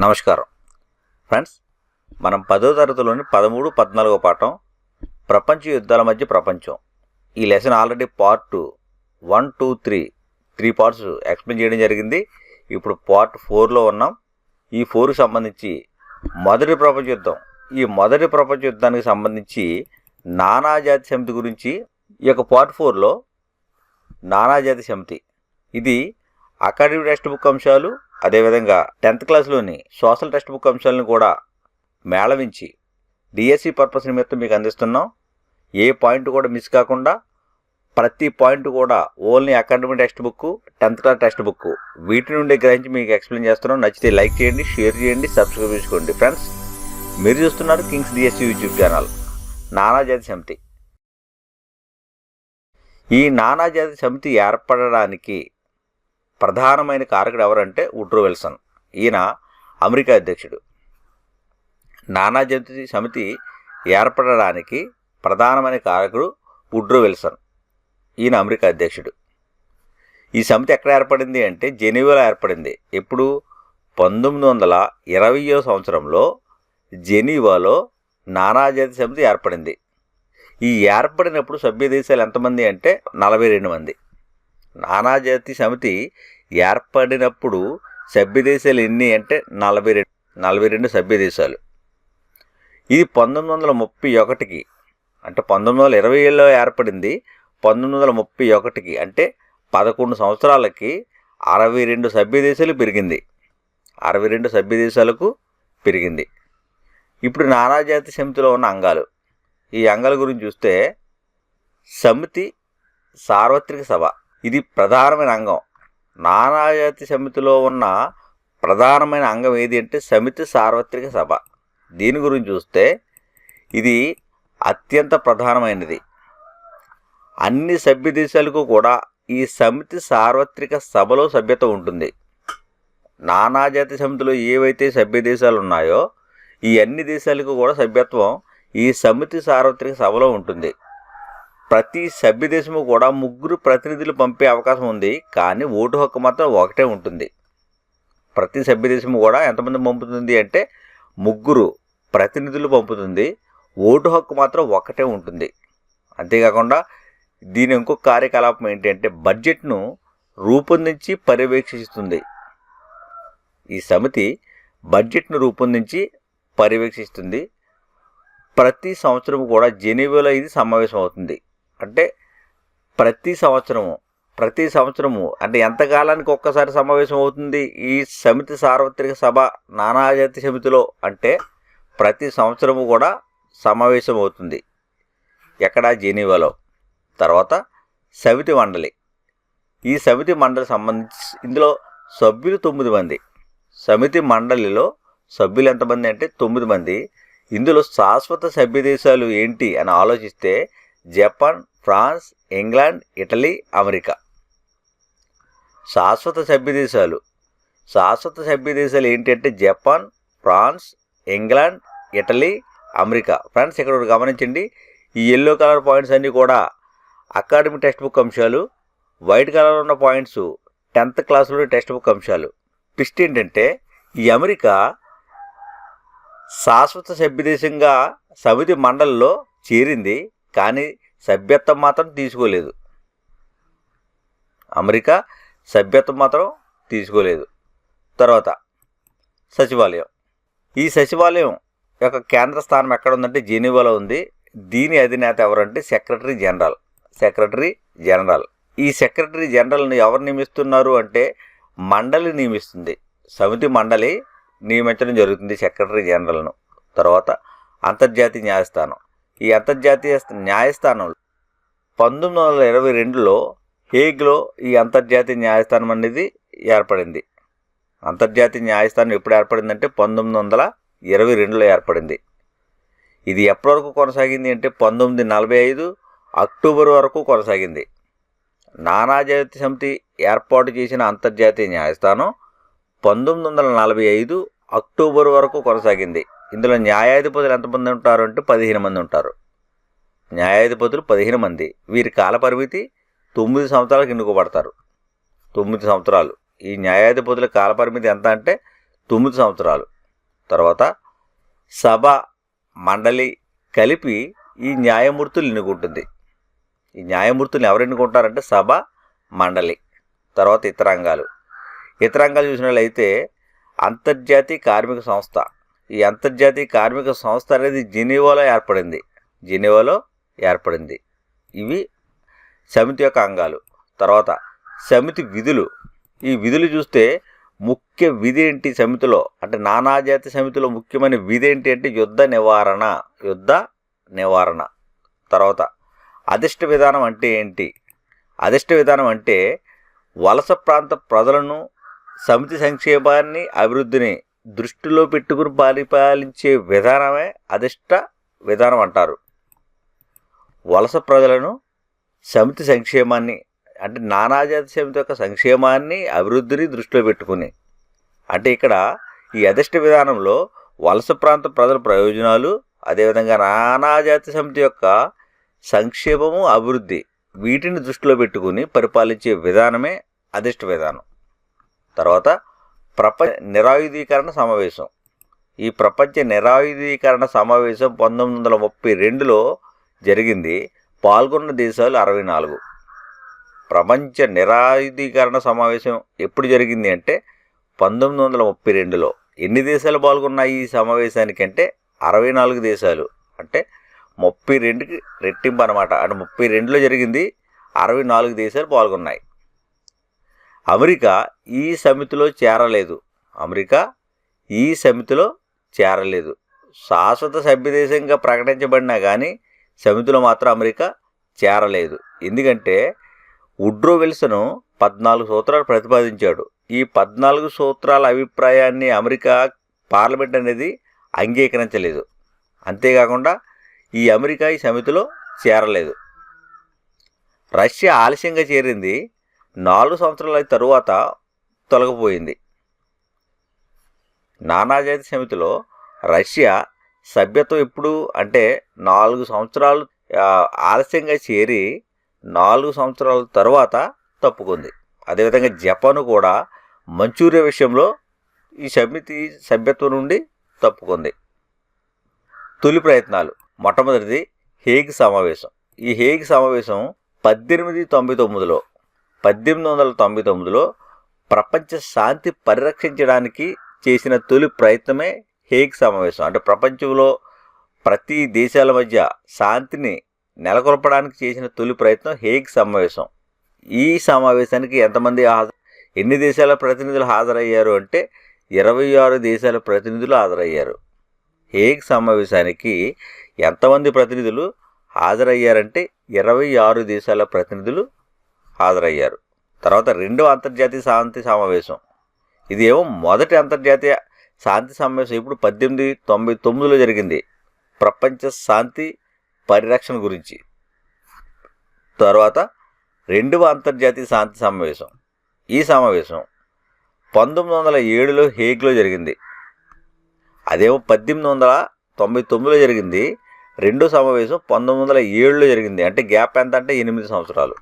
నమస్కారం. ఫ్రెండ్స్ మనం పదో తరగతిలోని పదమూడు పద్నాలుగో పాఠం ప్రపంచ యుద్ధాల మధ్య ప్రపంచం. ఈ lesson already part two one two three three parts explain చేయడం జరిగింది. ఇప్పుడు పార్ట్ ఫోర్లో ఉన్నాం. ఈ ఫోర్కి సంబంధించి మొదటి ప్రపంచ యుద్ధం. ఈ మొదటి ప్రపంచ యుద్ధానికి సంబంధించి నానాజాతి సమితి గురించి ఈ యొక్క పార్ట్ ఫోర్లో నానాజాతి సమితి. ఇది అకాడమిక్ టెక్స్ట్ బుక్ అంశాలు అదేవిధంగా టెన్త్ క్లాస్లోని సోషల్ టెక్స్ట్ బుక్ అంశాలను కూడా మేళవించి డిఎస్సి పర్పస్ నిమిత్తం మీకు అందిస్తున్నాం. ఏ పాయింట్ కూడా మిస్ కాకుండా ప్రతి పాయింట్ కూడా only academic text book tenth class text book వీటి నుండి గ్రహించి మీకు ఎక్స్ప్లెయిన్ చేస్తున్నాం. నచ్చితే లైక్ చేయండి షేర్ చేయండి సబ్స్క్రైబ్ చేసుకోండి. ఫ్రెండ్స్ మీరు చూస్తున్నారు కింగ్స్ డిఎస్సి యూట్యూబ్ ఛానల్ నానాజాతి సమితి. ఈ నానాజాతి సమితి ఏర్పడడానికి ప్రధానమైన కారకుడు ఎవరంటే ఉడ్రో విల్సన్. ఈయన అమెరికా అధ్యక్షుడు. నానా నానాజాతి సమితి ఏర్పడడానికి ప్రధానమైన కారకుడు ఉడ్రో విల్సన్. ఈయన అమెరికా అధ్యక్షుడు. ఈ సమితి ఎక్కడ ఏర్పడింది అంటే జెనీవాలో ఏర్పడింది. ఎప్పుడు? పంతొమ్మిది వందల ఇరవయో సంవత్సరంలో జెనీవాలో నానాజాతి సమితి ఏర్పడింది. ఈ ఏర్పడినప్పుడు సభ్య దేశాలు ఎంతమంది అంటే నలభై రెండు మంది. నానాజాతి సమితి ఏర్పడినప్పుడు సభ్యదేశాలు ఎన్ని అంటే నలభై రెండు నలభై రెండు సభ్యదేశాలు. ఇది పంతొమ్మిది వందల ముప్పై ఒకటికి అంటే పంతొమ్మిది వందల ఇరవై ఏళ్ళలో ఏర్పడింది పంతొమ్మిది వందల ముప్పై ఒకటికి అంటే పదకొండు సంవత్సరాలకి అరవై రెండు సభ్యదేశాలు పెరిగింది. అరవై రెండు సభ్యదేశాలకు పెరిగింది. ఇప్పుడు నానాజాతి సమితిలో ఉన్న అంగాలు. ఈ అంగాల గురించి చూస్తే సమితి సార్వత్రిక సభ. ఇది ప్రధానమైన అంగం. నానాజాతి సమితిలో ఉన్న ప్రధానమైన అంగం ఏది అంటే సమితి సార్వత్రిక సభ. దీని గురించి చూస్తే ఇది అత్యంత ప్రధానమైనది. అన్ని సభ్య దేశాలకు కూడా ఈ సమితి సార్వత్రిక సభలో సభ్యత ఉంటుంది. నానాజాతి సమితిలో ఏవైతే సభ్య దేశాలు ఉన్నాయో ఈ అన్ని దేశాలకు కూడా సభ్యత్వం ఈ సమితి సార్వత్రిక సభలో ఉంటుంది. ప్రతి సభ్యదేశము కూడా ముగ్గురు ప్రతినిధులు పంపే అవకాశం ఉంది కానీ ఓటు హక్కు మాత్రం ఒకటే ఉంటుంది. ప్రతి సభ్యదేశము కూడా ఎంతమంది పంపుతుంది అంటే ముగ్గురు ప్రతినిధులు పంపుతుంది ఓటు హక్కు మాత్రం ఒకటే ఉంటుంది. అంతేకాకుండా దీని ఇంకొక కార్యకలాపం ఏంటంటే బడ్జెట్ను రూపొందించి పర్యవేక్షిస్తుంది. ఈ సమితి బడ్జెట్ను రూపొందించి పర్యవేక్షిస్తుంది. ప్రతి సంవత్సరం కూడా జెనీవాలో ఇది సమావేశం అవుతుంది అంటే ప్రతి సంవత్సరము ప్రతి సంవత్సరము అంటే ఎంతకాలానికి ఒక్కసారి సమావేశం అవుతుంది? ఈ సమితి సార్వత్రిక సభ నానాజాతి సమితిలో అంటే ప్రతి సంవత్సరము కూడా సమావేశం అవుతుంది. ఎక్కడ? జెనీవాలో. తర్వాత సమితి మండలి. ఈ సమితి మండలి సంబంధించి ఇందులో సభ్యులు తొమ్మిది మంది. సమితి మండలిలో సభ్యులు ఎంతమంది అంటే తొమ్మిది మంది. ఇందులో శాశ్వత సభ్య దేశాలు ఏంటి అని ఆలోచిస్తే Japan France England Italy America. శాశ్వత సభ్యదేశాలు శాశ్వత సభ్యదేశాలు ఏంటంటే Japan France England Italy America. Friends ఇక్కడ గమనించండి. ఈ ఎల్లో కలర్ పాయింట్స్ అన్నీ కూడా అకాడమిక్ టెక్స్ట్ బుక్ అంశాలు. వైట్ కలర్ ఉన్న పాయింట్స్ టెన్త్ క్లాస్లో టెక్స్ట్ బుక్ అంశాలు. ట్విస్ట్ ఏంటంటే ఈ అమెరికా శాశ్వత సభ్యదేశంగా సమితి మండలిలో చేరింది. కానీ సభ్యత్వం మాత్రం తీసుకోలేదు. అమెరికా సభ్యత్వం మాత్రం తీసుకోలేదు. తర్వాత సచివాలయం. ఈ సచివాలయం యొక్క కేంద్ర స్థానం ఎక్కడ ఉందంటే జెనీవాలో ఉంది. దీని అధినేత ఎవరంటే సెక్రటరీ జనరల్. Secretary general. ఈ సెక్రటరీ జనరల్ని ఎవరు నియమిస్తున్నారు అంటే మండలి నియమిస్తుంది. సమితి మండలి నియమించడం జరుగుతుంది సెక్రటరీ జనరల్ను. తర్వాత అంతర్జాతీయ న్యాయస్థానం. ఈ అంతర్జాతీయ న్యాయస్థానం పంతొమ్మిది వందల ఇరవై రెండులో హేగ్లో ఈ అంతర్జాతీయ న్యాయస్థానం అనేది ఏర్పడింది. అంతర్జాతీయ న్యాయస్థానం ఎప్పుడు ఏర్పడిందంటే పంతొమ్మిది వందల ఇరవై రెండులో ఏర్పడింది. ఇది ఎప్పటి వరకు కొనసాగింది అంటే పంతొమ్మిది నలభై ఐదు అక్టోబర్ వరకు కొనసాగింది. నానాజాతి సమితి ఏర్పాటు చేసిన అంతర్జాతీయ న్యాయస్థానం పంతొమ్మిది వందల నలభై ఐదు అక్టోబర్ వరకు కొనసాగింది. ఇందులో న్యాయాధిపతులు ఎంతమంది ఉంటారు అంటే పదిహేను మంది ఉంటారు. న్యాయాధిపతులు పదిహేను మంది. వీరి కాలపరిమితి తొమ్మిది సంవత్సరాలకు ఎన్నుకోబడతారు. తొమ్మిది సంవత్సరాలు. ఈ న్యాయాధిపతుల కాలపరిమితి ఎంత అంటే తొమ్మిది సంవత్సరాలు. తర్వాత సభ మండలి కలిపి ఈ న్యాయమూర్తులు ఎన్నుకుంటుంది. ఈ న్యాయమూర్తులు ఎవరు ఎన్నుకుంటారంటే సభ మండలి తర్వాత ఇతరాంగాలు. ఇతరాంగాలు చూసినట్లయితే అంతర్జాతీయ కార్మిక సంస్థ. ఈ అంతర్జాతీయ కార్మిక సంస్థ అనేది జెనీవాలో ఏర్పడింది. జెనీవాలో ఏర్పడింది. ఇవి సమితి యొక్క అంగాలు. తర్వాత సమితి విధులు. ఈ విధులు చూస్తే ముఖ్య విధి ఏంటి సమితిలో? అంటే నానాజాతి సమితిలో ముఖ్యమైన విధి ఏంటి అంటే యుద్ధ నివారణ. యుద్ధ నివారణ. తర్వాత అధిష్ట విధానం అంటే ఏంటి? అధిష్ట విధానం అంటే వలస ప్రాంత ప్రజలను సమితి సంక్షేమాన్ని అభివృద్ధిని దృష్టిలో పెట్టుకుని పరిపాలించే విధానమే అధిష్ట విధానం అంటారు. వలస ప్రజలను సమితి సంక్షేమాన్ని అంటే నానాజాతి సమితి యొక్క సంక్షేమాన్ని అభివృద్ధిని దృష్టిలో పెట్టుకుని అంటే ఇక్కడ ఈ అధిష్ట విధానంలో వలస ప్రాంత ప్రజల ప్రయోజనాలు అదేవిధంగా నానాజాతి సమితి యొక్క సంక్షేమము అభివృద్ధి వీటిని దృష్టిలో పెట్టుకుని పరిపాలించే విధానమే అధిష్ట విధానం. తర్వాత ప్రపంచ నిరాయుధీకరణ సమావేశం. ఈ ప్రపంచ నిరాయుధీకరణ సమావేశం పంతొమ్మిది వందల ముప్పై రెండులో జరిగింది. పాల్గొన్న దేశాలు అరవై నాలుగు. ప్రపంచ నిరాయుధీకరణ సమావేశం ఎప్పుడు జరిగింది అంటే పంతొమ్మిది వందల ముప్పై రెండులో. ఎన్ని దేశాలు పాల్గొన్నాయి ఈ సమావేశానికి అంటే అరవై నాలుగు దేశాలు. అంటే ముప్పై రెండుకి రెట్టింపు అనమాట అంటే ముప్పై రెండులో జరిగింది అరవై నాలుగు దేశాలు పాల్గొన్నాయి. అమెరికా ఈ సమితిలో చేరలేదు. అమెరికా ఈ సమితిలో చేరలేదు. శాశ్వత సభ్యదేశంగా ప్రకటించబడినా కానీ సమితిలో మాత్రం అమెరికా చేరలేదు. ఎందుకంటే ఉడ్రో విల్సన్ పద్నాలుగు సూత్రాలు ప్రతిపాదించాడు. ఈ పద్నాలుగు సూత్రాల అభిప్రాయాన్ని అమెరికా పార్లమెంట్ అనేది అంగీకరించలేదు. అంతేకాకుండా ఈ అమెరికా ఈ సమితిలో చేరలేదు. రష్యా ఆలస్యంగా చేరింది. నాలుగు సంవత్సరాల తరువాత తొలగిపోయింది. నానాజాతి సమితిలో రష్యా సభ్యత్వం ఎప్పుడు అంటే నాలుగు సంవత్సరాలు ఆలస్యంగా చేరి నాలుగు సంవత్సరాల తర్వాత తప్పుకుంది. అదేవిధంగా జపాన్ కూడా మంచూరియా విషయంలో ఈ సమితి సభ్యత్వం నుండి తప్పుకుంది. తొలి ప్రయత్నాలు. మొట్టమొదటిది హేగ్ సమావేశం. ఈ హేగ్ సమావేశం పద్దెనిమిది తొంభై తొమ్మిదిలో పద్దెనిమిది వందల తొంభై తొమ్మిదిలో ప్రపంచ శాంతి పరిరక్షించడానికి చేసిన తొలి ప్రయత్నమే హేగ్ సమావేశం. అంటే ప్రపంచంలో ప్రతి దేశాల మధ్య శాంతిని నెలకొల్పడానికి చేసిన తొలి ప్రయత్నం హేగ్ సమావేశం. ఈ సమావేశానికి ఎంతమంది హాజరు ఎన్ని దేశాల ప్రతినిధులు హాజరయ్యారు అంటే ఇరవై ఆరు దేశాల ప్రతినిధులు హాజరయ్యారు. హేగ్ సమావేశానికి ఎంతమంది ప్రతినిధులు హాజరయ్యారంటే ఇరవై ఆరు దేశాల ప్రతినిధులు హాజరయ్యారు. తర్వాత రెండవ అంతర్జాతీయ శాంతి సమావేశం. ఇది ఏమో మొదటి అంతర్జాతీయ శాంతి సమావేశం ఇప్పుడు పద్దెనిమిది తొంభై తొమ్మిదిలో జరిగింది. ప్రపంచ శాంతి పరిరక్షణ గురించి. తర్వాత రెండవ అంతర్జాతీయ శాంతి సమావేశం. ఈ సమావేశం పంతొమ్మిది వందల ఏడులో హేగ్లో జరిగింది. అదేమో పద్దెనిమిది వందల తొంభై తొమ్మిదిలో జరిగింది. రెండో సమావేశం పంతొమ్మిది వందల ఏడులో జరిగింది. అంటే గ్యాప్ ఎంత అంటే ఎనిమిది సంవత్సరాలు.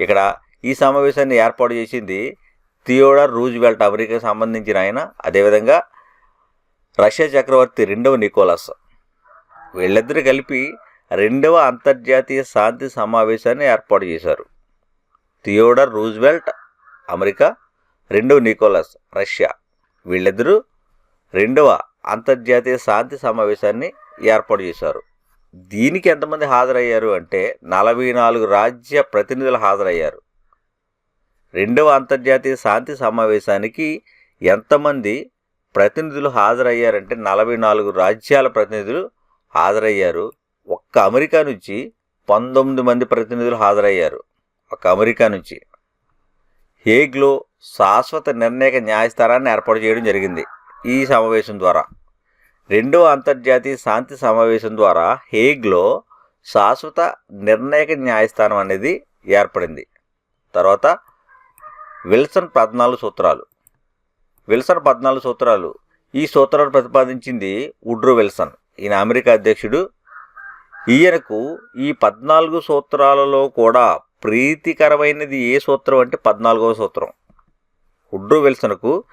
ఇక్కడ ఈ సమావేశాన్ని ఏర్పాటు చేసింది థియోడర్ రూజ్వెల్ట్ అమెరికాకి సంబంధించిన ఆయన. అదేవిధంగా రష్యా చక్రవర్తి రెండవ నికోలస్. వీళ్ళిద్దరు కలిపి రెండవ అంతర్జాతీయ శాంతి సమావేశాన్ని ఏర్పాటు చేశారు. థియోడర్ రూజ్వెల్ట్ అమెరికా రెండవ నికోలస్ రష్యా. వీళ్ళిద్దరూ రెండవ అంతర్జాతీయ శాంతి సమావేశాన్ని ఏర్పాటు చేశారు. దీనికి ఎంతమంది హాజరయ్యారు అంటే నలభై నాలుగు రాజ్య ప్రతినిధులు హాజరయ్యారు. రెండవ అంతర్జాతీయ శాంతి సమావేశానికి ఎంతమంది ప్రతినిధులు హాజరయ్యారంటే నలభై నాలుగు రాజ్యాల ప్రతినిధులు హాజరయ్యారు. ఒక్క అమెరికా నుంచి పంతొమ్మిది మంది ప్రతినిధులు హాజరయ్యారు. ఒక అమెరికా నుంచి. హేగ్లో శాశ్వత నిర్ణయక న్యాయస్థానాన్ని ఏర్పాటు చేయడం జరిగింది ఈ సమావేశం ద్వారా. రెండవ అంతర్జాతీయ శాంతి సమావేశం ద్వారా హేగ్లో శాశ్వత నిర్ణయక న్యాయస్థానం అనేది ఏర్పడింది. తర్వాత విల్సన్ పద్నాలుగు సూత్రాలు. విల్సన్ పద్నాలుగు సూత్రాలు. ఈ సూత్రాలు ప్రతిపాదించింది ఉడ్రూ విల్సన్. ఈయన అమెరికా అధ్యక్షుడు. ఈయనకు ఈ పద్నాలుగు సూత్రాలలో కూడా ప్రీతికరమైనది ఏ సూత్రం అంటే పద్నాలుగవ సూత్రం. ఉడ్రూ విల్సన్కు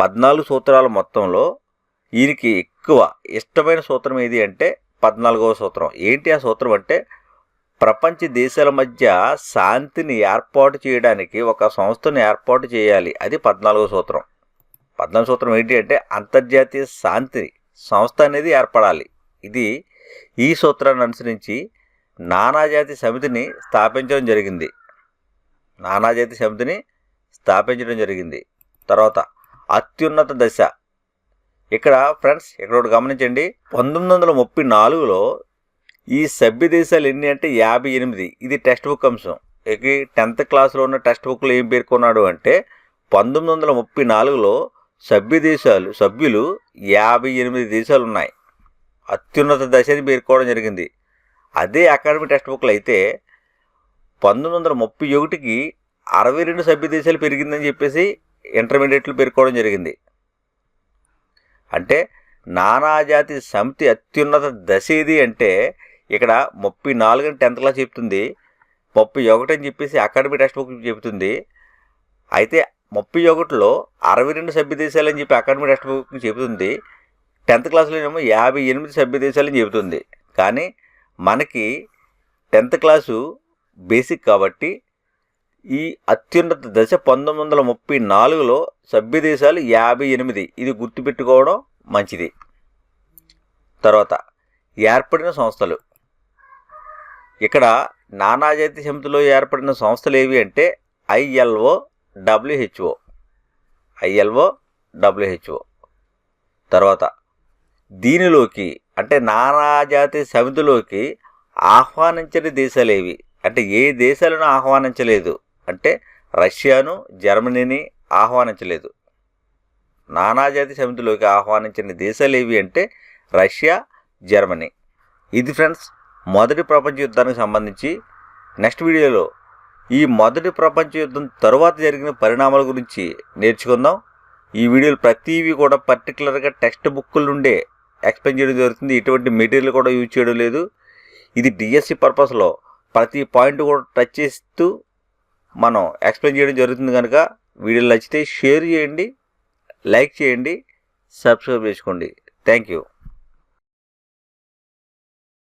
పద్నాలుగు సూత్రాల మొత్తంలో ఈయనకి ఎక్కువ ఇష్టమైన సూత్రం ఏది అంటే పద్నాలుగవ సూత్రం. ఏంటి ఆ సూత్రం అంటే ప్రపంచ దేశాల మధ్య శాంతిని ఏర్పాటు చేయడానికి ఒక సంస్థను ఏర్పాటు చేయాలి. అది పద్నాలుగో సూత్రం. పద్నాలుగు సూత్రం ఏంటి అంటే అంతర్జాతీయ శాంతి సంస్థ అనేది ఏర్పడాలి. ఇది ఈ సూత్రాన్ని అనుసరించి నానాజాతి సమితిని స్థాపించడం జరిగింది. నానాజాతి సమితిని స్థాపించడం జరిగింది. తర్వాత అత్యున్నత దశ. ఇక్కడ ఫ్రెండ్స్ ఇక్కడ ఒకటి గమనించండి. పంతొమ్మిది వందల ముప్పై నాలుగులో ఈ సభ్య దేశాలు ఎన్ని అంటే యాభై ఎనిమిది. ఇది టెక్స్ట్ బుక్ అంశం. ఇక టెన్త్ క్లాస్లో ఉన్న టెక్స్ట్ బుక్లో ఏం పేర్కొన్నాడు అంటే పంతొమ్మిది వందల ముప్పై నాలుగులో సభ్య దేశాలు సభ్యులు యాభై ఎనిమిది దేశాలు ఉన్నాయి. అత్యున్నత దశని పేర్కోవడం జరిగింది. అదే అకాడమిక్ టెక్స్ట్ బుక్లు అయితే పంతొమ్మిది వందల ముప్పై ఒకటికి అరవై రెండు సభ్య దేశాలు పెరిగిందని చెప్పేసి ఇంటర్మీడియట్లు పేర్కోవడం జరిగింది. అంటే నానాజాతి సమితి అత్యున్నత దశ ఏది అంటే ఇక్కడ ముప్పై నాలుగు అని టెన్త్ క్లాస్ చెప్తుంది. ముప్పై ఒకటి అని చెప్పేసి అకాడమిక్ టెక్స్ట్ బుక్ చెబుతుంది అయితే ముప్పై ఒకటిలో అరవై రెండు సభ్య అని చెప్పి అకాడమిక్ టెక్స్ట్ బుక్ చెబుతుంది టెన్త్ క్లాస్లో ఏమో యాభై ఎనిమిది సభ్య దేశాలని చెబుతుంది కానీ మనకి టెన్త్ క్లాసు బేసిక్ కాబట్టి ఈ అత్యున్నత దశ పంతొమ్మిది వందల ముప్పై నాలుగులో సభ్య దేశాలు యాభై ఎనిమిది. ఇది గుర్తుపెట్టుకోవడం మంచిది. తర్వాత ఏర్పడిన సంస్థలు. ఇక్కడ నానాజాతి సమితిలో ఏర్పడిన సంస్థలు ఏవి అంటే ఐఎల్ఓ డబ్ల్యూహెచ్ఓ. ILO WHO. తర్వాత దీనిలోకి అంటే నానాజాతి సమితిలోకి ఆహ్వానించని దేశాలు ఏవి? అంటే ఏ దేశాలను ఆహ్వానించలేదు? అంటే రష్యాను జర్మనీని ఆహ్వానించలేదు. నానాజాతి సమితిలోకి ఆహ్వానించిన దేశాలు ఏవి అంటే రష్యా జర్మనీ. ఇది ఫ్రెండ్స్ మొదటి ప్రపంచ యుద్ధానికి సంబంధించి నెక్స్ట్ వీడియోలో ఈ మొదటి ప్రపంచ యుద్ధం తరువాత జరిగిన పరిణామాల గురించి నేర్చుకుందాం. ఈ వీడియోలు ప్రతివి కూడా పర్టికులర్గా టెక్స్ట్ బుక్కుల నుండే ఎక్స్ప్లెయిన్ చేయడం జరుగుతుంది. ఎటువంటి మెటీరియల్ కూడా యూజ్ చేయడం లేదు. ఇది డిఎస్సి పర్పస్లో ప్రతి పాయింట్ కూడా టచ్ చేస్తూ మనం ఎక్స్ప్లెయిన్ చేయడం జరుగుతుంది కనుక వీడియోలు నచ్చితే షేర్ చేయండి లైక్ చేయండి సబ్స్క్రైబ్ చేసుకోండి. Thank you